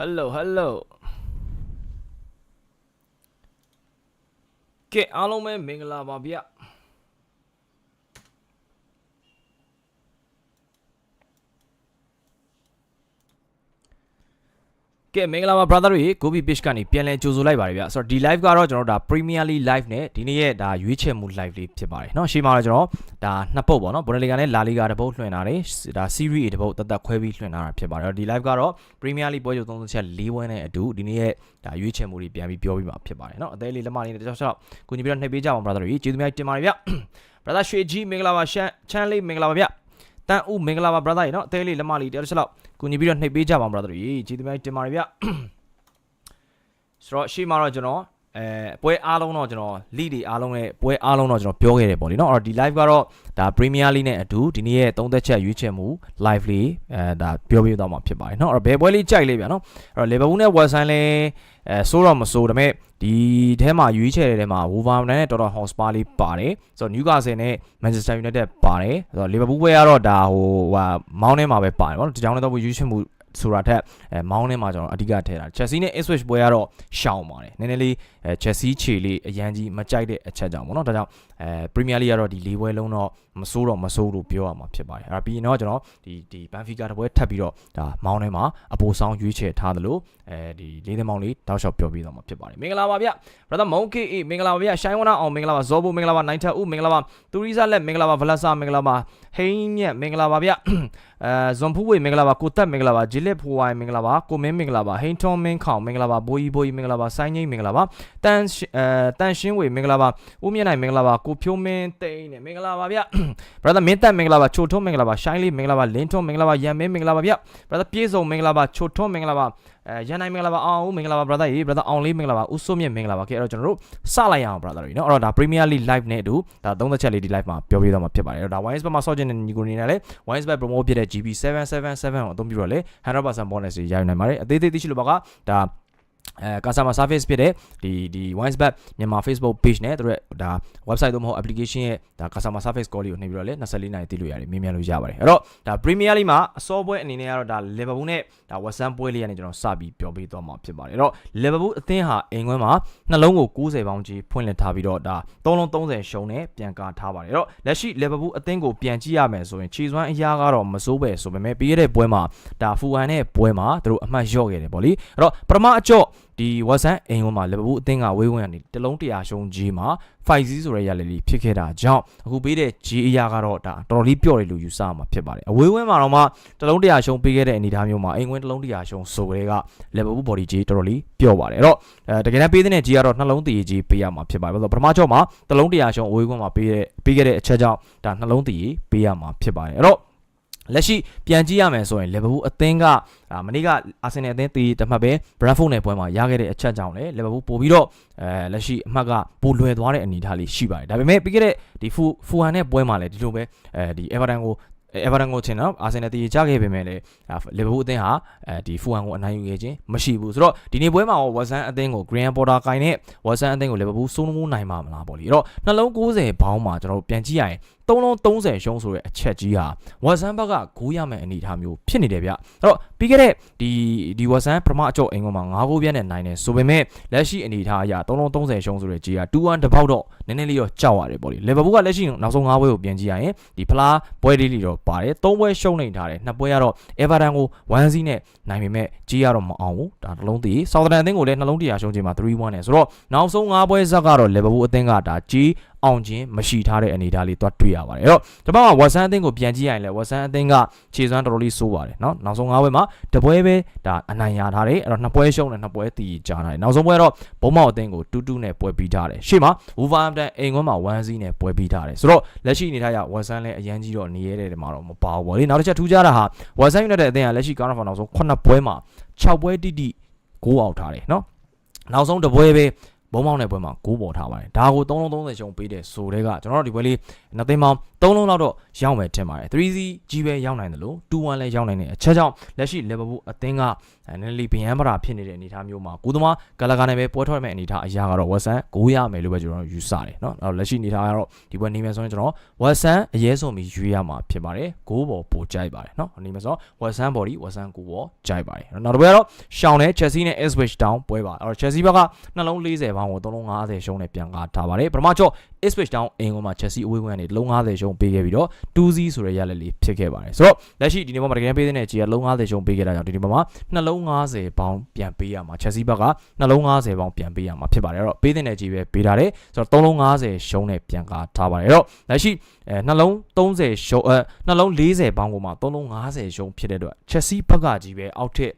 hello hello ကဲအားလုံးပဲမင်္ဂလာပါဗျ ကဲမင်္ဂလာပါ brother တွေ Gobi Page ကနေပြန်လည်ကြိုဆိုလိုက်ပါတယ်ဗျဆိုတော့ဒီ live ကတော့ကျွန်တော်တို့ဒါ Premier League live နဲ့ဒီနေ့ရဲ့ဒါရွေးချယ်မှု live လေးဖြစ်ပါတယ်เนาะရှေ့မှာတော့ကျွန်တော်ဒါနှစ်ပုတ်ပေါ့เนาะ Bundesliga နဲ့ La Liga တစ်ပုတ်လွှင့်ထားတယ်ဒါ Serie A တစ်ပုတ်တက်တက်ခွဲပြီးလွှင့်ထားတာဖြစ်ပါတယ်အဲ့တော့ဒီ live ကတော့ Premier League ပွဲချုပ်30ချက်၄ပွဲနဲ့အတူဒီနေ့ရဲ့ဒါရွေးချယ်မှုတွေပြန်ပြီးပြောပြီးမှာဖြစ်ပါတယ်เนาะအသေးလေးလက်မလေးနဲ့တခြားခြားကိုညီပြီးတော့နှိပ်ပေးကြပါဦး brother တွေကျေးဇူးများတင်ပါတယ်ဗျ brother ရွှေကြီးမင်္ဂလာပါရှမ်းချမ်းလေးမင်္ဂလာပါဗျတန်ဦးမင်္ဂလာပါ brother ရေเนาะအသေးလေးလက်မလေးတခြားခြား ကိုညီပြီးတော့နှိပ်ပေးကြပါဦး brother တွေကျေးဇူးများတင်ပါတယ်ဗျဆိုတော့ရှေ့မှာတော့ကျွန်တော် အဲပွဲအားလုံးတော့ကျွန်တော် lead တွေအားလုံးနဲ့ပွဲအားလုံးတော့ကျွန်တော်ပြောခဲ့တယ်ပေါ့လေနော်အဲ့တော့ဒီ live ကတော့ဒါ Premier League နဲ့အတူဒီနေ့ရဲ့သုံးသက်ချက်ရွေးချယ်မှု live လေးအဲဒါပြောပြတော့မှာဖြစ်ပါတယ်နော်အဲ့တော့ဘယ်ပွဲလေးကြိုက်လေးဗျာနော်အဲ့တော့ Liverpool နဲ့ West Ham လည်းအဲစိုးတော့မစိုးဒါပေမဲ့ဒီထဲမှာရွေးချယ်တဲ့ထဲမှာ Wolverhampton နဲ့ Tottenham Hotspur လေးပါတယ်ဆိုတော့ Newcastle နဲ့ Manchester United ပါတယ်ဆိုတော့ Liverpool ပွဲကတော့ဒါဟိုဟာမောင်းထဲမှာပဲပါတယ်ပေါ့နော်ဒီကြောင့်လည်းတော့ရွေးချယ်မှု ဆိုတာထက်အဲမောင်းထဲမှာကျွန်တော်အဓိကထည့်တာ Chelsea နဲ့ Ipswich ပွဲကတော့ရှောင်ပါတယ်နည်းနည်းလေးအဲ Chelsea ခြေလေးအရန်ကြီးမကြိုက်တဲ့အချက်ကြောင့်ပေါ့နော်ဒါကြောင့်အဲ Premier League ကတော့ဒီ၄ပွဲလုံးတော့မစိုးတော့မစိုးလို့ပြောရမှာဖြစ်ပါတယ်အဲ့ဒါပြီးရင်တော့ကျွန်တော်ဒီဒီ Benfica တပွဲထပ်ပြီးတော့ဒါမောင်းထဲမှာအပိုဆောင်ရွေးချယ်ထားသလိုအဲဒီလေးသိန်းမောင်းလေးတောက်လျှောက်ပြောပြတော့မှာဖြစ်ပါတယ်မင်္ဂလာပါဗျ brother Monkey အေးမင်္ဂလာပါဗျရှိုင်းဝနာအောင်မင်္ဂလာပါဇောဘူမင်္ဂလာပါနိုင်ထဦးမင်္ဂလာပါတူရီဇာလက်မင်္ဂလာပါဗလက်ဆာမင်္ဂလာပါဟိန်းမြက်မင်္ဂလာပါဗျအဲဇွန်ဖူးဝေမင်္ဂလာပါကိုတက်မင်္ဂလာပါဂျီလက်ဖိုဝိုင်မင်္ဂလာပါကိုမင်းမင်္ဂလာပါဟိန်းထွန်မင်းခေါင်မင်္ဂလာပါဘိုးကြီးဘိုးကြီးမင်္ဂလာပါဆိုင်းငိမ့်မင်္ဂလာပါတန်အဲတန်ရှင်းဝေမင်္ဂလာပါဦးမြင့်နိုင်မင်္ဂလာပါကိုဖြိုးမင်းတိန်နဲ့မင်္ဂလာပါဗျ brother မင်းတက်မင်္ဂလာပါချိုထွန်းမင်္ဂလာပါရှိုင်းလေးမင်္ဂလာပါလင်းထွန်းမင်္ဂလာပါရန်မင်းမင်္ဂလာပါဗျ brother ပြေဆုံးမင်္ဂလာပါချိုထွန်းမင်္ဂလာပါ အဲရန်နိုင်မင်္ဂလာပါအောင်ဦးမင်္ဂလာပါ brother ရေ brother အောင်လေးမင်္ဂလာပါဦးစိုးမြင့်မင်္ဂလာပါခဲ့အဲ့တော့ကျွန်တော်တို့စလိုက်ရအောင် brother တွေနော်အဲ့တော့ဒါ Premier League live နဲ့အတူဒါ30ချက်လေးဒီ live မှာပြောပြတော့မှာဖြစ်ပါတယ်အဲ့တော့ဒါ Wines Bet မှာဆော့ကျင်တဲ့ညီကိုနေနဲ့လေ Wines Bet promo ဖြစ်တဲ့ GB777 ကိုအသုံးပြုတော့လေ100% bonus တွေရယူနိုင်ပါတယ်အသေးသေးသိရှိလို့ပါကဒါ အဲ customer service ဖြစ်တဲ့ဒီဒီ Wines Bet မြန်မာ Facebook page နဲ့တို့ရဲ့ဒါ website သို့မဟုတ် application ရဲ့ဒါ customer service call လေးကိုနှိပ်ပြီးတော့လေ24နာရီသိလို့ရတယ်မြင်မြန်လို့ရပါတယ်အဲ့တော့ဒါ Premier League မှာအစောပွဲအနေနဲ့ကတော့ဒါ Liverpool နဲ့ဒါ West Ham ပွဲလေးကနေကျွန်တော်စပြီးပြောပြသွားမှာဖြစ်ပါတယ်အဲ့တော့ Liverpool အသင်းဟာအိမ်ခွဲမှာနှလုံးကို90ပေါင်းကြီးဖွင့်လှစ်ထားပြီးတော့ဒါ3လုံး30ရှုံးနဲ့ပြန်ကာထားပါတယ်အဲ့တော့လက်ရှိ Liverpool အသင်းကိုပြန်ကြည့်ရမယ်ဆိုရင်ခြေစွမ်းအရာကတော့မစိုးပဲဆိုပေမဲ့ပြီးရတဲ့ပွဲမှာဒါဖူဟန်နဲ့ပွဲမှာသူတို့အမှတ်လျော့ခဲ့တယ်ပေါ့လေအဲ့တော့ပထမအကြော့ဒီဝက်ဆန်အိမ်ဝမှာလီဗာပူးအသင်းကဝေးဝန်းကနေတလုံးတရာရှုံးကြီးမှာ5 0ဆိုတဲ့ရလီလီဖြစ်ခဲ့တာကြောင့်အခုပေးတဲ့ G အရာကတော့ဒါတော်တော်လေးပြော့တယ်လို့ယူဆရမှာဖြစ်ပါတယ်အဝေးဝန်းမှာတော့မှတလုံးတရာရှုံးပေးခဲ့တဲ့အနေအထားမျိုးမှာအိမ်ဝန်းတလုံးတရာရှုံးဆိုတဲ့ကလီဗာပူး body G တော်တော်လေးပြော့ပါတယ်အဲ့တော့အဲတကယ်တမ်းပေးတဲ့ G ကတော့နှလုံးတည်ကြီးပေးရမှာဖြစ်ပါတယ်ဘာလို့ပထမကြော့မှာတလုံးတရာရှုံးအဝေးဝန်းမှာပေးတဲ့ပေးခဲ့တဲ့အချက်ကြောင့်ဒါနှလုံးတည်ပေးရမှာဖြစ်ပါတယ်အဲ့တော့ လက်ရှိပြန်ကြည့်ရမယ်ဆိုရင်လီဗာပူးအသင်းကအာမနေ့ကအာဆင်နယ်အသင်းတီးတမှတ်ပဲဘရန်ဖို့နယ်ပွဲမှာရခဲ့တဲ့အချက်ကြောင့်လေလီဗာပူးပို့ပြီးတော့အဲလက်ရှိအမှတ်ကပိုလွယ်သွားတဲ့အနေအထားလေးရှိပါတယ်ဒါပေမဲ့ပြီးခဲ့တဲ့ဒီဖူဖူဟန်နဲ့ပွဲမှာလည်းဒီလိုပဲအဲဒီအေဗာတန်ကိုအေဗာတန်ကိုချင်းနော်အာဆင်နယ်တီးကြခဲ့ပေမဲ့လည်းလီဗာပူးအသင်းဟာအဲဒီဖူဟန်ကိုအနိုင်ယူခဲ့ခြင်းမရှိဘူးဆိုတော့ဒီနေ့ပွဲမှာဝက်ဆန်အသင်းကို Green Porter ကိုင်နဲ့ဝက်ဆန်အသင်းကိုလီဗာပူးစိုးမိုးနိုင်မှာမလားပေါ့လေအဲ့တော့နှလုံး90ဘောင်းမှာကျွန်တော်တို့ပြန်ကြည့်ရရင် 3လုံး30ရှုံးဆိုတဲ့အချက်ကြီးဟာဝက်ဆန်ဘက်ကဂိုးရမယ်အနေအထားမျိုးဖြစ်နေတယ်ဗျအဲ့တော့ပြီးခဲ့တဲ့ဒီဒီဝက်ဆန်ပထမအကျော့အင်ကွန်မှာ9ဂိုးပြတ်နဲ့နိုင်တယ်ဆိုပေမဲ့လက်ရှိအနေအထားအရ3လုံး30ရှုံးဆိုတဲ့ကြီးဟာ2-1တပေါက်တော့နည်းနည်းလေးတော့ကြောက်ရတယ်ပေါ့လေလီဗာပူးကလက်ရှိနောက်ဆုံး9ပွဲကိုပြန်ကြည့်ရရင်ဒီဖလားပွဲလေးလေးတော့ပါတယ်3ပွဲရှုံးနေထားတယ်2ပွဲကတော့အေဗာတန်ကို1စီးနဲ့နိုင်ပေမဲ့ကြီးရတော့မအောင်ဘူးဒါနှလုံးသေးဆောက်သတန်အသင်းကိုလည်းနှလုံးတရာရှုံးခြင်းမှာ3-1နဲ့ဆိုတော့နောက်ဆုံး9ပွဲဇက်ကတော့လီဗာပူးအသင်းကဒါကြီး အောင်ခြင်းမရှိထားတဲ့အနေအထားလေးသွားတွေ့ရပါတယ်အဲ့တော့ဒီဘက်မှာဝက်ဆန်အသင်းကိုပြန်ကြည့်ရရင်လည်းဝက်ဆန်အသင်းကခြေစွမ်းတော်တော်လေးစိုးပါတယ်เนาะနောက်ဆုံး၅ပွဲမှာတပွဲပဲဒါအနိုင်ရထားတယ်အဲ့တော့နှစ်ပွဲရှုံးတယ်နှစ်ပွဲတီးကြထားတယ်နောက်ဆုံးပွဲတော့ဘုံမောက်အသင်းကိုတူးတူးနဲ့ပွဲပြီးထားတယ်ရှေ့မှာဝူဗာဟမ်တန်အိမ်ကွန်းမှာ1စီးနဲ့ပွဲပြီးထားတယ်ဆိုတော့လက်ရှိအနေထားရဝက်ဆန်လည်းအရန်ကြီးတော့နေရတဲ့မှာတော့မပါဘူးဗောလေနောက်တစ်ချက်ထူးခြားတာဟာဝက်ဆန်ယူနိုက်တက်အသင်းကလက်ရှိကောင်းတော့နောက်ဆုံး9ပွဲမှာ6ပွဲတိတိဂိုးအောက်ထားတယ်เนาะနောက်ဆုံးတပွဲပဲ ဘုံမောင်းတဲ့ပွဲမှာဂိုးပေါ်ထားပါတယ်ဒါကို3လုံး30ရှုံးပေးတဲ့ဆိုတဲ့ကကျွန်တော်တို့ဒီပွဲလေးနှစ်သိန်းပေါင်း3လုံးလောက်တော့ရောက်မယ်ထင်ပါတယ် 3C ကြီးပဲရောက်နိုင်တယ်လို့2-1လည်းရောက်နိုင်တဲ့အချက်ကြောင့်လက်ရှိ Liverpool အသင်းကအဲ နည်းနည်းလေးဗျံပရာဖြစ်နေတဲ့အနေအထားမျိုးမှာကိုသမားဂလာဂါနဲ့ပဲပွဲထွက်မဲ့အနေအထားအရာကတော့ဝက်ဆန်9ရမယ်လို့ပဲကျွန်တော်ယူဆတယ်เนาะအဲ့တော့လက်ရှိအနေအထားကတော့ဒီပွဲနေမယ်ဆိုရင်ကျွန်တော်ဝက်ဆန်အရေးဆုံးပြီးရွေးရမှာဖြစ်ပါတယ်9ပေါ်ပိုကြိုက်ပါတယ်เนาะနေမယ်ဆိုတော့ဝက်ဆန် body ဝက်ဆန်9ပေါ်ကြိုက်ပါတယ်နောက်တစ်ပွဲကတော့ရှောင်းနဲ့ Chelsea နဲ့ Ipswich Town ပွဲပါအဲ့တော့ Chelsea ဘက်ကနှလုံး40ပေါင်းကို3လုံး50ရှုံးနဲ့ပြန်ကားထားပါတယ်ပထမကျော့ Ipswich Town အင်ကွန်မှာ Chelsea အဝေးကွင်းကနေလုံး50ရှုံးပေးခဲ့ပြီးတော့2-0ဆိုတဲ့ရလက်လေးဖြစ်ခဲ့ပါတယ်ဆိုတော့လက်ရှိဒီနေ့ပေါ်မှာတကယ်ပေးတဲ့ကြီးကလုံး50ရှုံးပေးခဲ့တာကြောင့်ဒီနေ့ပေါ်မှာနှလုံး50ပေါင်းပြန်ပေးရမှာ Chelsea ဘက်ကနှလုံး50ပေါင်းပြန်ပေးရမှာဖြစ်ပါတယ်အဲ့တော့ပေးတဲ့ကြီးပဲပေးထားတယ်ဆိုတော့3လုံး50ရှုံးနဲ့ပြန်ကားထားပါတယ်အဲ့တော့လက်ရှိအဲနှလုံး30ရှုံးအဲနှလုံး40ပေါင်းကိုမှ3လုံး50ရှုံးဖြစ်တဲ့အတွက် Chelsea ဘက်ကကြီးပဲအောက်ထစ်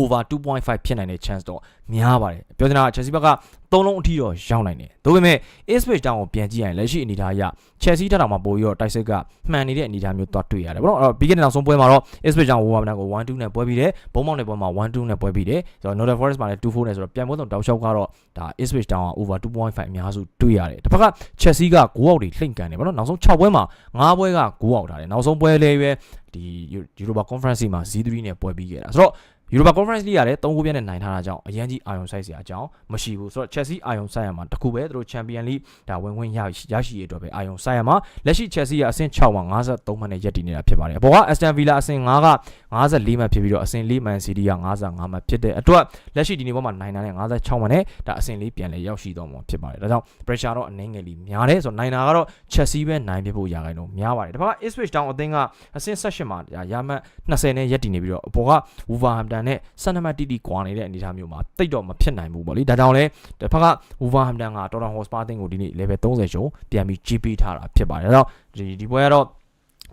over 2.5ဖြစ်နိုင်တဲ့ chance တော့များပါတယ်ပြောချင်တာက Chelsea ဘက်က3လုံးအထိတော့ရောက်နိုင်တယ်ဒါပေမဲ့ Ipswich Town ကိုပြန်ကြည့်ရင်လက်ရှိအနေအထားအရ Chelsea တက်တာမှာပိုပြီးတော့တိုက်စစ်ကမှန်နေတဲ့အနေအထားမျိုးသွားတွေ့ရတယ်ပေါ့နော်အဲ့တော့ပြီးခဲ့တဲ့နောက်ဆုံးပွဲမှာတော့ Ipswich Town Wolverhampton ကို1-2နဲ့ပွဲပြီးတယ်ဘုံမောင်တဲ့ပွဲမှာ1-2နဲ့ပွဲပြီးတယ်ဆိုတော့ Nottingham Forest မှာလည်း2-4နဲ့ဆိုတော့ပြန်ပွဲတော့တောက်လျှောက်ကတော့ဒါ Ipswich Town က over 2.5အများစုတွေ့ရတယ်တစ်ဖက်က Chelsea က9အောက်တွေလှိမ့်ကန်တယ်ပေါ့နော်နောက်ဆုံး6ပွဲမှာ9ပွဲက9အောက်ထားတယ်နောက်ဆုံးပွဲလေးပဲဒီ Europa Conference မှာ Z3 နဲ့ပွဲပြီးခဲ့တာဆိုတော့ Europa Conference League ရတယ်3ခုပြည့်နဲ့နိုင်ထားတာကြောင့်အရန်ကြီးအာယုံဆိုင်စရာအကြောင်းမရှိဘူးဆိုတော့ Chelsea အာယုံဆိုင်ရမှာတခုပဲသူတို့ Champion League ဒါဝင်ဝင်ရရရှိရအတွက်ပဲအာယုံဆိုင်ရမှာလက်ရှိ Chelsea ကအဆင့်6မှာ53မှတ်နဲ့ရပ်တည်နေတာဖြစ်ပါတယ်အပေါ်က Aston Villa အဆင့်5က54မှတ်ဖြစ်ပြီးတော့အဆင့်4 Man City က55မှတ်ဖြစ်တဲ့အတွက်လက်ရှိဒီနေ့ပေါ်မှာနိုင်တာနဲ့56မှတ်နဲ့ဒါအဆင့်4ပြန်လဲရောက်ရှိတော့မှာဖြစ်ပါတယ်ဒါကြောင့် pressure တော့အနည်းငယ်လေးများတယ်ဆိုတော့နိုင်တာကတော့ Chelsea ပဲနိုင်ပြဖို့ရာခိုင်နှုန်းများပါတယ်ဒါပေမဲ့ Ipswich Town အသင်းကအဆင့်18မှာရာမှတ်20နဲ့ရပ်တည်နေပြီးတော့အပေါ်က Wolverhampton နဲ့12မှတ်တိတိကွာနေတဲ့အနေအထားမျိုးမှာတိတ်တော့မဖြစ်နိုင်ဘူးပေါ့လေဒါကြောင့်လဲတစ်ဖက်က Wolverhampton က Tottenham Hotspur အသင်းကိုဒီနေ့ level 30ရှုံးပြန်ပြီးကြီးပေးထားတာဖြစ်ပါတယ်ဒါကြောင့်ဒီဒီပွဲကတော့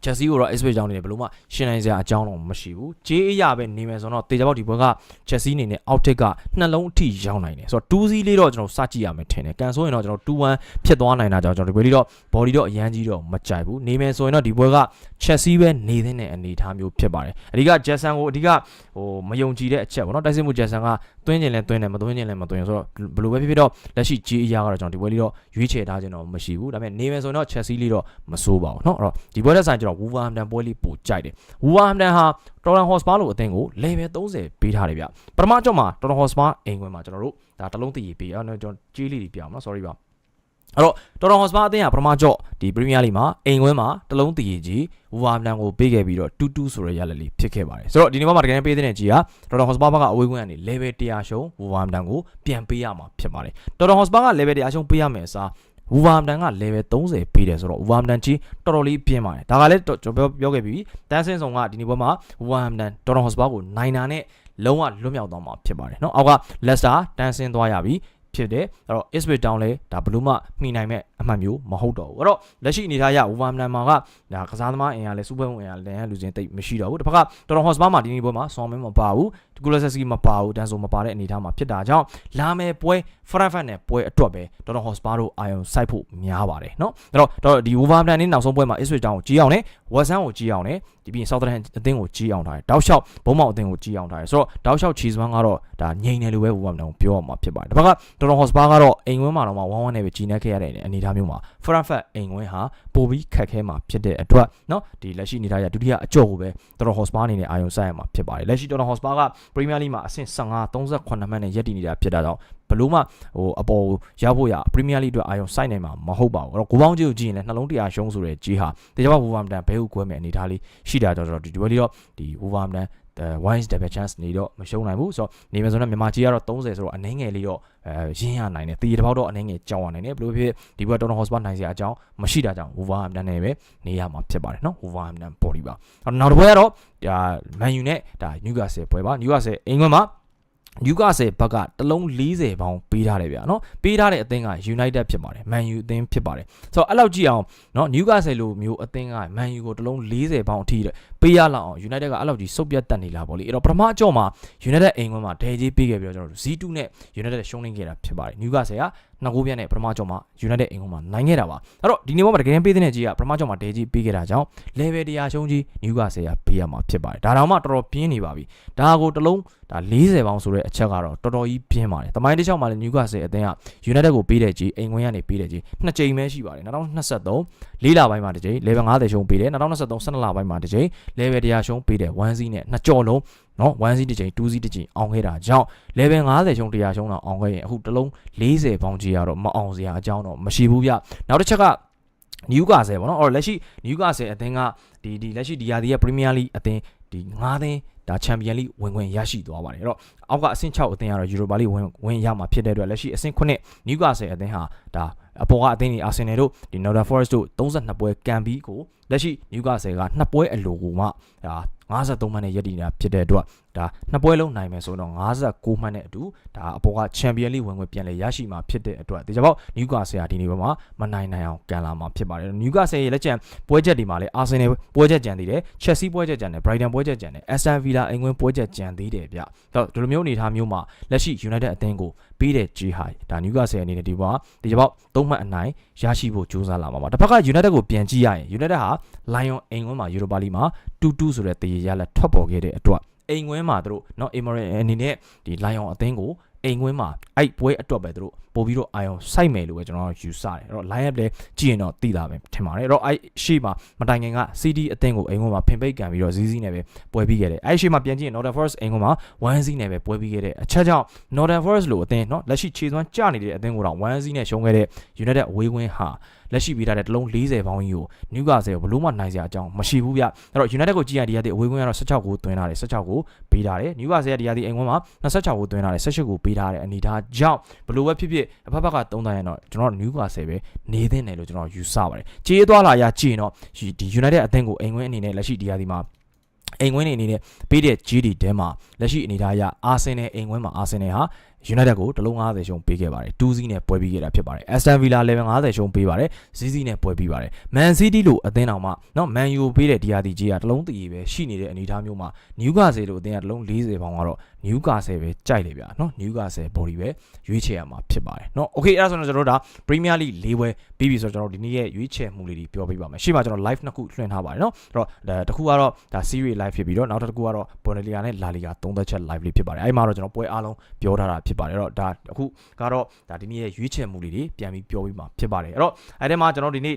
Chelsea ကိုတော့ Ipswich ကြောင်းနေတယ်ဘယ်လို့မှရှင်းနိုင်စရာအကြောင်းတော့မရှိဘူး။ဂျေးအရာပဲနေမယ်ဆိုတော့တေချာပေါက်ဒီဘက်က Chelsea အနေနဲ့ outtake ကနှလုံးအထိရောက်နိုင်တယ်။ဆိုတော့2 0လေးတော့ကျွန်တော်စကြည့်ရမယ်ထင်တယ်။ကန်ဆိုရင်တော့ကျွန်တော်2-1ဖြစ်သွားနိုင်တာကြောင့်ကျွန်တော်ဒီပွဲလေးတော့ body တော့အရန်ကြီးတော့မကြိုက်ဘူး။နေမယ်ဆိုရင်တော့ဒီပွဲက Chelsea ပဲနေတဲ့အနေအထားမျိုးဖြစ်ပါတယ်။အဓိက Jackson ကိုအဓိကဟိုမယုံကြည်တဲ့အချက်ပေါ့နော်။တိုက်စစ်မှု Jackson ကသွင်းကျင်လဲသွင်းတယ်မသွင်းကျင်လဲမသွင်းဆိုတော့ဘယ်လိုပဲဖြစ်ဖြစ်တော့လက်ရှိဂျေးအရာကတော့ကျွန်တော်ဒီပွဲလေးတော့ရွေးချယ်ထားခြင်းတော့မရှိဘူး။ဒါပေမဲ့နေမယ်ဆိုရင်တော့ Chelsea လေးတော့မစိုးပါဘူးเนาะ။အဲ့တော့ဒီပွဲလက်ဆိုင်ကျွန်တော် ော် Wolverhampton ပွဲလေးပိုကြိုက်တယ်။ Wolverhampton ဟာ Tottenham Hotspur လို့အသင်းကို level 30ပေးထားတယ်ဗျ။ပထမကြော့မှာ Tottenham Hotspur အိမ်ခွင်းမှာကျွန်တော်တို့ဒါတလုံးတည်ပေးအဲ့တော့ကျွန်တော်ကြေးလေးတွေပြအောင်နော် sorry ပါအဲ့တော့ Tottenham Hotspur အသင်းကပထမကြော့ဒီ Premier League မှာအိမ်ခွင်းမှာတလုံးတည်ကြီး Wolverhampton ကိုပေးခဲ့ပြီးတော့2-2ဆိုတဲ့ရလဒ်လေးဖြစ်ခဲ့ပါတယ်ဆိုတော့ဒီနေ့မှာတကယ်ပေးတဲ့ကြီးက Tottenham Hotspur ဘက်ကအဝေးကွင်းကနေ level 100ရှုံး Wolverhampton ကိုပြန်ပေးရမှာဖြစ်ပါတယ် Tottenham Hotspur က level 100ရှုံးပေးရမယ်အစား Wolverhampton က level 30ပေးတယ်ဆိုတော့ Wolverhampton ကြီးတော်တော်လေးပြင်းပါတယ်ဒါကလည်းကျွန်တော်ပြောခဲ့ပြီးတန်းစင်းဆောင်ကဒီနေ့ပွဲမှာ Wolverhampton Tottenham Hotspur ကိုနိုင်တာနဲ့လုံးဝလွတ်မြောက်သွားမှာဖြစ်ပါတယ်เนาะအောက်က Leicester တန်းစင်းသွားရပြီဖြစ်တယ်အဲ့တော့ Ipswich Town လဲဒါဘလို့မှမှီနိုင်မဲ့အမှတ်မျိုးမဟုတ်တော့ဘူးအဲ့တော့လက်ရှိအနေထားရ Wolverhampton မှာကဒါကစားသမားအင်အားလဲစူပါအင်အားလဲလူချင်းတိတ်မရှိတော့ဘူးတစ်ဖက်က Tottenham Hotspur မှာဒီနေ့ပွဲမှာဆောင်းမင်းမပါဘူး Kulusevski မပါဘူးတန်ဆိုမပါတဲ့အနေအထားမှာဖြစ်တာကြောင့်လာမယ်ပွဲ Frankfurt နဲ့ပွဲအတွက်ပဲ Tottenham Hotspur တို့အာရုံစိုက်ဖို့များပါတယ်เนาะအဲ့တော့ဒီ Wolverhampton နဲ့နောက်ဆုံးပွဲမှာ Ipswich Town ကိုကြီးအောင်နဲ့ West Ham ကိုကြီးအောင်နဲ့ဒီပြင် Southampton အသင်းကိုကြီးအောင်ထားတယ်တောက်လျှောက်ဘုံမောင်အသင်းကိုကြီးအောင်ထားတယ်ဆိုတော့တောက်လျှောက်ချီစပန်းကတော့ဒါငြိမ်တယ်လို့ပဲ Wolverhampton ကိုပြောရမှာဖြစ်ပါတယ်တစ်ဖက်က Tottenham Hotspur ကတော့အိမ်ဝင်းမှာတော့မှ1-1နဲ့ပဲကြီးနေခဲ့ရတဲ့အနေအထားမျိုးမှာ Frankfurt အိမ်ဝင်းဟာပိုပြီးခက်ခဲမှာဖြစ်တဲ့အတွက်เนาะဒီလက်ရှိအနေထားရဒုတိယအကျော်ကိုပဲ Tottenham Hotspur အနေနဲ့အာရုံစိုက်ရမှာဖြစ်ပါတယ်လက်ရှိ Tottenham Hotspur က Premier League မှာအဆင့်15 38မှတ်နဲ့ရပ်တည်နေတာဖြစ်တာကြောင့်ဘလို့မှဟိုအပေါ်ရောက်ဖို့ရ Premier League အတွက်အာရုံစိုက်နိုင်မှာမဟုတ်ပါဘူးအဲ့တော့ကိုပေါင်းကြီးကိုကြည့်ရင်လည်းနှလုံးတရားရှုံးဆိုတဲ့ကြီးဟာတေချာပါ Wolverhampton ဘဲဟုကွဲမဲ့အနေထားလေးရှိတာကြောင့်ကျွန်တော်ဒီဒီဝဲလေးတော့ဒီ Wolverhampton အဲ wise double chance နေတော့မရှုံးနိုင်ဘူးဆိုတော့နေမယ်ဆိုတော့မြန်မာကြီးကတော့30ဆိုတော့အနှင်းငယ်လေးတော့အဲရင်းရနိုင်တယ်တီးတစ်ပေါက်တော့အနှင်းငယ်ကြောင်းရနိုင်တယ်ဘယ်လိုဖြစ်ဒီဘက် Tottenham Hotspur နိုင်စရာအကြောင်းမရှိတာကြောင့် Wolverhampton နဲ့ပဲနေရမှာဖြစ်ပါတယ်နော် Wolverhampton body ပါနောက်တစ်ပွဲကတော့ ဒါ Man U နဲ့ဒါ Newcastle ပွဲပါ Newcastle အင်္ဂလန်မှာယူကာဆယ်ဘက်ကတလုံး40ပေါင်းပေးထားတယ်ဗျာနော်ပေးထားတဲ့အသင်းက United ဖြစ်ပါတယ် Man U အသင်းဖြစ်ပါတယ်ဆိုတော့အဲ့လောက်ကြည့်အောင်နော် Newcastle လိုမျိုးအသင်းက Man U ကိုတလုံး40ပေါင်းအထိ ပေးရလောက်အောင် United ကအဲ့လောက်ကြီးစုပ်ပြတ်တက်နေလာပေါ့လေအဲ့တော့ပထမအကြော့မှာ United အိမ်ကွင်းမှာဒဲကြီးပေးခဲ့ပြီးတော့ကျွန်တော်တို့ Z2 နဲ့ United ရှုံးနေခဲ့တာဖြစ်ပါတယ် Newcastle ကနှစ်ကိုးပြတ်နဲ့ပထမကြော့မှာ United အိမ်ကွင်းမှာနိုင်ခဲ့တာပါအဲ့တော့ဒီနေ့မှာတကယ်ပေးတဲ့ကြီးကပထမကြော့မှာဒဲကြီးပေးခဲ့တာကြောင့် level 100ရှုံးကြီး Newcastle ကပေးရမှာဖြစ်ပါတယ်ဒါတောင်မှတော်တော်ပြင်းနေပါပြီဒါကိုတလုံးဒါ40ပေါင်းဆိုတဲ့အချက်ကတော့တော်တော်ကြီးပြင်းပါတယ်။တမိုင်းတစ်ချောင်းမှာလည်း Newcastle အသင်းက United ကိုပေးတဲ့ကြီးအိမ်ဝင်ကနေပေးတဲ့ကြီးနှစ်ကြိမ်ပဲရှိပါတယ်။2023လေးလပိုင်းမှာတစ်ကြိမ် level 50ရှုံးပေးတယ်။2023 12လပိုင်းမှာတစ်ကြိမ် level 100ရှုံးပေးတယ်1စီးနဲ့နှစ်ကြော်လုံးနော်1စီးတစ်ချိန်2စီးတစ်ချိန်အောင်ခဲ့တာကြောင့် level 50ရှုံး100ရှုံးတော့အောင်ခဲ့ရင်အခုတစ်လုံး40ပေါင်ကြီးရတော့မအောင်စရာအကြောင်းတော့မရှိဘူးဗျနောက်တစ်ချက်ကနယူကာဆယ်ပေါ့နော်အော်လက်ရှိနယူကာဆယ်အသင်းကဒီဒီလက်ရှိဒီယာဒီရဲ့ Premier League အသင်းဒီ9သင်းဒါချန်ပီယံလိဝင်ခွင့်ရရှိသွားပါတယ်အဲ့တော့အောက်ကအဆင့်6အသင်းကတော့ Europa League ဝင်ဝင်ရမှာဖြစ်တဲ့အတွက်လက်ရှိအဆင့်9နယူကာဆယ်အသင်းဟာဒါ အပေါ်ကအသင်းတွေအာဆင်နယ်တို့ဒီ Northern Forest တို့32ပွဲကန်ပြီးကိုလက်ရှိနယူကာဆယ်က2ပွဲအလိုကိုမှဒါ53မှတ်နဲ့ရည်တည်နေတာဖြစ်တဲ့အတွက်ဒါနှစ်ပွဲလုံးနိုင်မယ်ဆိုတော့56မှတ်နဲ့အတူဒါအပေါ်ကချန်ပီယံလိဝင်ခွင့်ပြန်လဲရရှိမှာဖြစ်တဲ့အတွက်ဒီကြောင့်နယူကာဆယ်ဟာဒီနေ့ဘက်မှာမနိုင်နိုင်အောင်ကန်လာမှာဖြစ်ပါတယ်နယူကာဆယ်ရဲ့လက်ကျန်ပွဲချက်တွေမှာလည်းအာဆင်နယ်ပွဲချက်ကြံသေးတယ်ချက်စီပွဲချက်ကြံတယ်ဘရိုက်တန်ပွဲချက်ကြံတယ်အက်စတန်ဗီလာအင်္ဂွင်းပွဲချက်ကြံသေးတယ်ဗျတော့ဒီလိုမျိုးအနေထားမျိုးမှာလက်ရှိ United အသင်းကိုပေးတဲ့ G high ဒါနယူကာဆယ်အနေနဲ့ဒီဘောဒီကြောင့်သုံးမှတ်အနိုင်ရရှိဖို့ကြိုးစားလာမှာပါတစ်ဖက်က United ကိုပြန်ကြည့်ရရင် United ဟာ Lion အင်္ဂွင်းမှာ Europa League မှာ2-2ဆိုတဲ့တရေရလက်ထွက်ပေါ်ခဲ့တဲ့အတွက် အိမ်ခွဲမှာသူတို့နော် Emirates အနေနဲ့ဒီ Lion အသင်းကို အိမ်ကွင်းမှာအဲ့ပွဲအတွက်ပဲသူတို့ပို့ပြီးတော့အာယုံစိုက်မယ်လို့ပဲကျွန်တော်ယူဆတယ်အဲ့တော့ line up လည်းကြည့်ရင်တော့သိတာပဲထင်ပါတယ်အဲ့တော့အဲ့ရှေ့မှာမတိုင်ခင်က CD အသင်းကိုအိမ်ကွင်းမှာဖင်ပိတ်ကန်ပြီးတော့ ZZ နဲ့ပဲပွဲပြီးခဲ့တယ်အဲ့ရှေ့မှာပြန်ကြည့်ရင် Northern Forest အိမ်ကွင်းမှာ 1Z နဲ့ပဲပွဲပြီးခဲ့တဲ့အချက်ကြောင့် Northern Forest လို့အသင်းเนาะလက်ရှိခြေစွမ်းကျနေတဲ့အသင်းကိုတော့ 1Z နဲ့ရှုံးခဲ့တဲ့ United အဝေးကွင်းဟာလက်ရှိပေးထားတဲ့တလုံး40ပေါင်းကြီးကိုနယူကာဆယ်ကိုဘလို့မှနိုင်စရာအကြောင်းမရှိဘူးဗျအဲ့တော့ United ကိုကြည့်ရတဲ့ဒီအဝေးကွင်းကတော့16ကိုသွင်းထားတယ်16ကိုပေးထားတယ်နယူကာဆယ်ကဒီရဒီအိမ်ကွင်းမှာ26ကိုသွင်းထားတယ်18ကိုပေး းထားတယ်အနေဒါကြောင့်ဘလို့ပဲဖြစ်ဖြစ်အဖက်ဖက်ကသုံးသပ်ရင်တော့ကျွန်တော်နယူကာဆယ်ပဲနေသင့်တယ်လို့ကျွန်တော်ယူဆပါတယ်ကြေးသွားလာရကြည့်ရင်တော့ဒီ United အသင်းကိုအိမ်ကွင်းအနေနဲ့လက်ရှိဒီရဒီမှာအိမ်ကွင်းနေအနေနဲ့ပေးတဲ့ GD တဲမှာလက်ရှိအနေထားအရအာဆင်နယ်အိမ်ကွင်းမှာအာဆင်နယ်ဟာ United ကိုတလုံး90ရှုံးပေးခဲ့ပါတယ်2စီးနဲ့ပွဲပြီးခဲ့တာဖြစ်ပါတယ် Aston Villa 11 50ရှုံးပေးပါတယ်ဇီးဇီးနဲ့ပွဲပြီးပါတယ် Man City လို့အသင်းတော်မှเนาะ Man U ပေးတဲ့ DRT ကြီးကတလုံးတည်ပဲရှိနေတဲ့အနေအထားမျိုးမှာ Newcastle လို့အသင်းကတလုံး40ပေါင်ကတော့ Newcastle ပဲကြိုက်လေဗျာเนาะ Newcastle body ပဲရွေးချယ်ရမှာဖြစ်ပါတယ်เนาะ Okay အဲ့ဒါဆိုတော့ကျွန်တော်တို့ဒါ Premier League ၄ပွဲပြီးပြီဆိုတော့ကျွန်တော်ဒီနေ့ရဲ့ရွေးချယ်မှုလေးတွေပြောပြပါမယ်ရှေ့မှာကျွန်တော် live နှစ်ခုလွှင့်ထားပါတယ်เนาะအဲ့တော့ဒါတစ်ခုကတော့ဒါ series live ဖြစ်ပြီးတော့နောက်တစ်ခုကတော့ Bundesliga နဲ့ La Liga သုံးသက်ချက် live လေးဖြစ်ပါတယ်အဲ့မှာတော့ကျွန်တော်ပွဲအားလုံးပြောထားတာဖြစ် စ်ပါတယ်အဲ့တော့ဒါအခုကတော့ဒါဒီနေ့ရဲ့ရွေးချယ်မှုလေးတွေပြန်ပြီးပြောပြီးမှဖြစ်ပါတယ်အဲ့တော့အဲ့ဒီမှာကျွန်တော်ဒီနေ့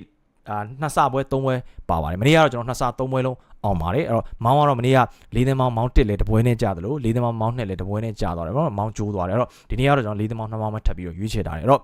အာနှစ်ဆပွဲ၃ပွဲပါပါတယ်မနေ့ကတော့ကျွန်တော်နှစ်ဆ၃ပွဲလုံးအောင်ပါတယ်အဲ့တော့မောင်းကတော့မနေ့က၄သင်းမောင်းမောင်းတစ်လဲတပွဲနဲ့ကြာတယ်လို့၄သင်းမောင်းမောင်းနှစ်လဲတပွဲနဲ့ကြာသွားတယ်ပေါ့နော်မောင်းကျိုးသွားတယ်အဲ့တော့ဒီနေ့ကတော့ကျွန်တော်၄သင်းမောင်းနှစ်မောင်းပဲထပ်ပြီးတော့ရွေးချယ်ထားတယ်အဲ့တော့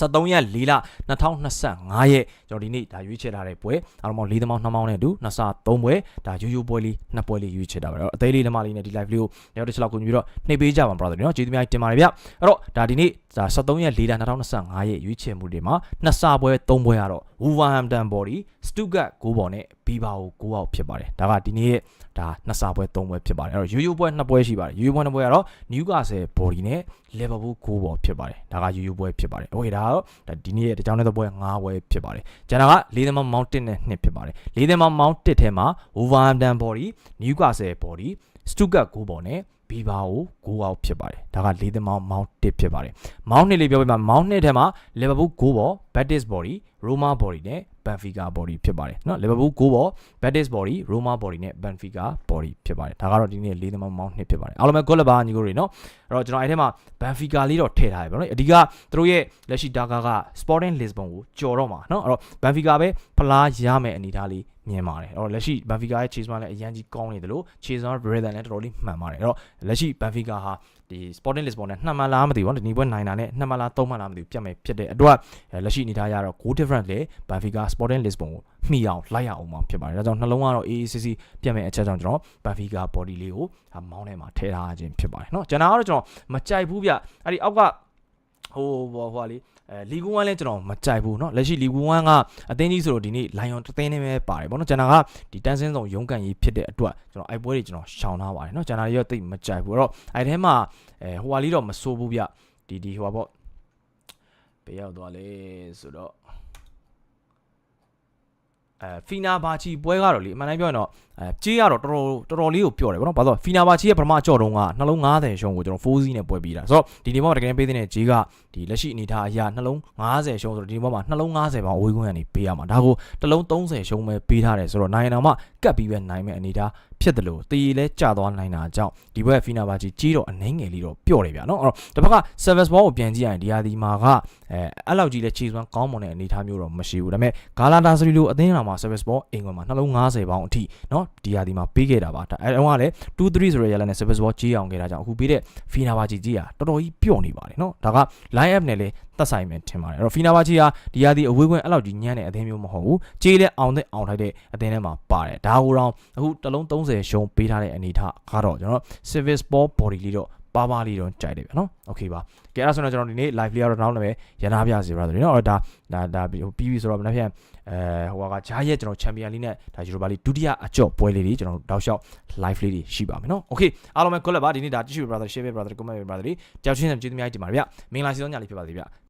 73ရက်4လ2025ရက်ကျွန်တော်ဒီနေ့ဒါရွေးချယ်ထားတဲ့ပွဲအားလုံးပေါင်း၄သမောင်း2မောင်းနဲ့အတူနှစ်ဆ3ပွဲဒါရိုးရိုးပွဲလေးနှစ်ပွဲလေးရွေးချယ်တာပါတော့အသေးလေးလက်မလေးနဲ့ဒီ live လေးကိုရောက်တစ်ချက်လောက်ကိုပြီးတော့နှိပ်ပေးကြပါ brother နော်ကျေးဇူးများတင်ပါတယ်ဗျအဲ့တော့ဒါဒီနေ့ဒါ73ရက်4လ2025ရက်ရွေးချယ်မှုတွေမှာနှစ်ဆပွဲ3ပွဲကတော့ Wolverhampton Body Stuttgart 9ပေါ်နဲ့ Bilbao 9အောက်ဖြစ်ပါတယ်ဒါကဒီနေ့ရဲ့ဒါနှစ်ဆပွဲ3ပွဲဖြစ်ပါတယ်အဲ့တော့ရိုးရိုးပွဲ2ပွဲရှိပါတယ်ရိုးရိုးပွဲ2ပွဲကတော့ Newcastle Body နဲ့ Liverpool 9ပေါ်ဖြစ်ပါတယ်ဒါကရိုးရိုးပွဲဖြစ်ပါတယ်โอเคဒါကတော့ဒါဒီနေ့ရဲ့တကြောင်တဲ့ပွဲ9ပွဲဖြစ်ပါတယ်ကျန်တာက၄သမောင်း Mountain နဲ့2ဖြစ်ပါတယ်၄သမောင်း Mountain ထဲမှာ Wolverhampton Body Newcastle Body Stuttgart 9ပေါ်နဲ့ဘီဘာကို9အောက်ဖြစ်ပါတယ်ဒါက၄သမောင်း Mount 1ဖြစ်ပါတယ် Mount 2လေးပြောပြပါ Mount 2ထဲမှာ Liverpool 9ပေါ် Betis Body Roma Body နဲ့ Benfica Body ဖြစ်ပါတယ်เนาะ Liverpool 9ပေါ် Betis Body Roma Body နဲ့ Benfica Body ဖြစ်ပါတယ်ဒါကတော့ဒီနေ့၄သမောင်း Mount 2ဖြစ်ပါတယ်အားလုံးပဲ goal လပါညီကိုတွေเนาะအဲ့တော့ကျွန်တော်အဲ့ထဲမှာ Benfica လေးတော့ထည့်ထားတယ်ဗျเนาะအဓိကသူတို့ရဲ့လက်ရှိတာကာက Sporting Lisbon ကိုကြော်တော့မှာเนาะအဲ့တော့ Benfica ပဲဖလားရမယ်အနေထားလေးမြင်ပါတယ်အဲ့တော့လက်ရှိ Benfica ရဲ့ chase မှလည်းအရန်ကြီးကောင်းနေတယ်လို့ chase မှ Brethren လည်းတော်တော်လေးမှန်ပါတယ်အဲ့တော့လက်ရှိ Benfica ဟာ ဒီ Sporting Lisbon နဲ့နှစ်မှန်လားမသိဘူးเนาะဒီနေ့ပွဲနိုင်တာနဲ့နှစ်မှန်လားသုံးမှန်လားမသိဘူးပြတ်မယ်ဖြစ်တဲ့အတွက်လက်ရှိအနေထားရတော့ goal difference လေ Benfica Sporting Lisbon ကိုမှီအောင်လိုက်ရအောင်မှာဖြစ်ပါတယ်ဒါကြောင့်နှလုံးကတော့ AACC ပြတ်မယ်အချက်ကြောင့်ကျွန်တော် Benfica body လေးကိုမောင်းထဲမှာထည့်ထားခြင်းဖြစ်ပါတယ်เนาะကျွန်တော်ကတော့ကျွန်တော်မကြိုက်ဘူးဗျအဲ့ဒီအောက်ကဟိုဟိုဟိုလေ အဲလီဂူ1လည်းကျွန်တော်မကြိုက်ဘူးเนาะလက်ရှိလီဂူ1ကအသင်းကြီးဆိုတော့ဒီနေ့လိုင်ယွန်တသင်းနဲ့ပဲပါတယ်ဗောနော်ကျွန်တော်ကဒီတန်းစင်းဆောင်ရုံးကန်ရေးဖြစ်တဲ့အတွက်ကျွန်တော်အိုက်ပွဲတွေကျွန်တော်ရှောင်ထားပါတယ်เนาะကျွန်တော်ရောတိတ်မကြိုက်ဘူးအဲ့တော့အဲ့ထဲမှာအဲဟိုဟာလေးတော့မစိုးဘူးဗျဒီဒီဟိုဟာပေါ့ဘယ်ရောက်သွားလဲဆိုတော့အဲဖီနာဘာချီပွဲကတော့လေအမှန်တိုင်းပြောရင်တော့ အဲကြေးကတော့တော်တော်တော်တော်လေးကိုပြောတယ်ဗောနော်ဘာလို့ဖီနာဘာချီရဲ့ပထမကြော့တုံးကနှလုံး90ရှုံးကိုကျွန်တော်4စီးနဲ့ပွဲပြီးတာဆိုတော့ဒီဒီဘောမှာတကယ်ပေးတဲ့ကြေးကဒီလက်ရှိအနေထားအရာနှလုံး90ရှုံးဆိုတော့ဒီဘောမှာနှလုံး90ပေါင်အဝေးကွင်းကနေပေးရမှာဒါကိုတစ်လုံး30ရှုံးပဲပေးထားတယ်ဆိုတော့နိုင်အောင်မှကတ်ပြီးပဲနိုင်မဲ့အနေထားဖြစ်တယ်လို့တည်ရည်လဲကြာသွားနိုင်တာကြောင့်ဒီဘက်ဖီနာဘာကြီးကြီးတော့အနှင်းငယ်လေးတော့ပျော့တယ်ဗျာနော်အဲ့တော့တစ်ဖက်က service ball ကိုပြန်ကြည့်ရရင်ဒီဟာဒီမှာကအဲအဲ့လောက်ကြီးလဲခြေစွမ်းကောင်းမွန်တဲ့အနေအထားမျိုးတော့မရှိဘူးဒါပေမဲ့ဂါလာတာစရီလိုအသင်းတော်မှာ service ball အင်္ဂွန်မှာနှလုံး90ပေါင်းအထိနော်ဒီဟာဒီမှာပေးခဲ့တာပါဒါအဲတော့ကလည်း2 3ဆိုရရလဲနဲ့ service ball ကြီးအောင်ခဲ့တာကြောင့်အခုပေးတဲ့ဖီနာဘာကြီးကြီးဟာတော်တော်ကြီးပျော့နေပါတယ်နော်ဒါက line up နဲ့လဲသက်ဆိုင်မယ်ထင်ပါတယ်အဲ့တော့ဖီနာဘာကြီးဟာဒီဟာဒီအဝေးကွင်းအဲ့လောက်ကြီးညံ့တဲ့အသင်းမျိုးမဟုတ်ဘူးကြေးလဲအောင်တဲ့အောင်ထိုက်တဲ့အသင်းထဲမှာပါတယ်ဒါကိုတော့အခုတစ်လုံး30ရှုံးပေးထားတဲ့အနေအထားကတော့ကျွန်တော် service ball body လေးတော့ ပါပါလေးတော့ကြိုက်တယ်ဗျာနော်โอเคပါကဲအဲ့ဒါဆိုတော့ကျွန်တော်ဒီနေ့ live လေးကတော့နောက်လည်းရနာပြစီပါဆိုတော့ဒါဒါဒါပြီးပြီဆိုတော့မနေ့ပြန်အဲဟိုကဂျားရဲ့ကျွန်တော် champion လေးနဲ့ဒါ Europa League ဒုတိယအကြော့ပွဲလေးတွေကျွန်တော်တောက်လျှောက် live လေးတွေရှိပါမယ်နော်โอเคအားလုံးပဲ good luck ပါဒီနေ့ဒါ tissue brother share brother comment brother တွေကြောက်ချင်းနဲ့ကျေးဇူးများကြီးတင်ပါတယ်ဗျမင်္ဂလာစီဆုံးညလေးဖြစ်ပါစေဗျ